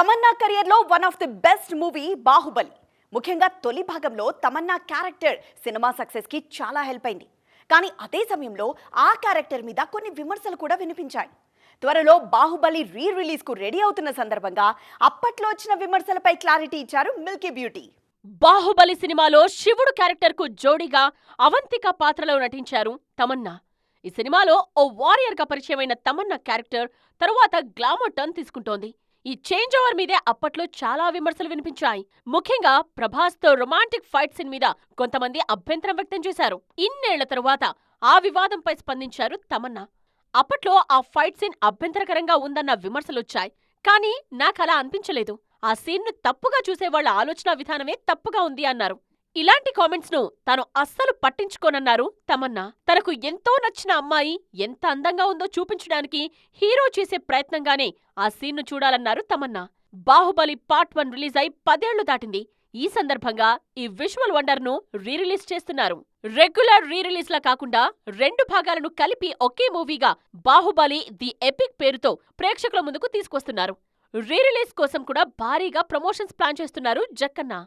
తమన్నా కెరియర్లో one of the best movie Baahubali. ముఖ్యంగా తొలి భాగంలో తమన్నా క్యారెక్టర్ సినిమా సక్సెస్కి చాలా హెల్ప్ అయింది. కానీ అదే సమయంలో ఆ క్యారెక్టర్ మీద కొన్ని విమర్శలు కూడా వినిపించాయి. త్వరలో బాహుబలి రీ రిలీజ్కు రెడీ అవుతున్న సందర్భంగా అప్పట్లో వచ్చిన విమర్శలపై క్లారిటీ ఇచ్చారు మిల్కీ బ్యూటీ బాహుబలి సినిమాలో శివుడు క్యారెక్టర్కు జోడీగా అవంతిక పాత్రలో నటించారు తమన్నా. ఈ సినిమాలో ఓ వారియర్గా పరిచయమైన తమన్నా క్యారెక్టర్ తరువాత గ్లామర్ టర్న్ తీసుకుంటోంది. ఈ చేంజ్ ఓవర్ మీదే అప్పట్లో చాలా విమర్శలు వినిపించాయి. ముఖ్యంగా ప్రభాస్తో రొమాంటిక్ ఫైట్ సీన్ మీద కొంతమంది అభ్యంతరం వ్యక్తం చేశారు. ఇన్నేళ్ళ తరువాత ఆ వివాదంపై స్పందించారు తమన్నా. అప్పట్లో ఆ ఫైట్ సీన్ అభ్యంతరకరంగా ఉందన్న విమర్శలొచ్చాయి. కానీ నాకలా అనిపించలేదు. ఆ సీన్ను తప్పుగా చూసేవాళ్ళ ఆలోచన విధానమే తప్పుగా ఉంది అన్నారు. ఇలాంటి కామెంట్స్ను తాను అస్సలు పట్టించుకోనన్నారు. తమన్నా తనకు ఎంతో నచ్చిన అమ్మాయి ఎంత అందంగా ఉందో చూపించడానికి హీరో చేసే ప్రయత్నంగానే ఆ సీన్ను చూడాలన్నారు Tamannaah. Baahubali part one release అయి పదేళ్ళు దాటింది. ఈ సందర్భంగా ఈ విజువల్ వండర్ను రీరిలీజ్ రిలీజ్ చేస్తున్నారు. రెగ్యులర్ రీ కాకుండా రెండు భాగాలను కలిపి ఒకే మూవీగా బాహుబలి ది ఎపిక్ పేరుతో ప్రేక్షకుల ముందుకు తీసుకొస్తున్నారు. రీ రిలీజ్ కోసం కూడా భారీగా ప్రమోషన్స్ ప్లాన్ చేస్తున్నారు జక్కన్న.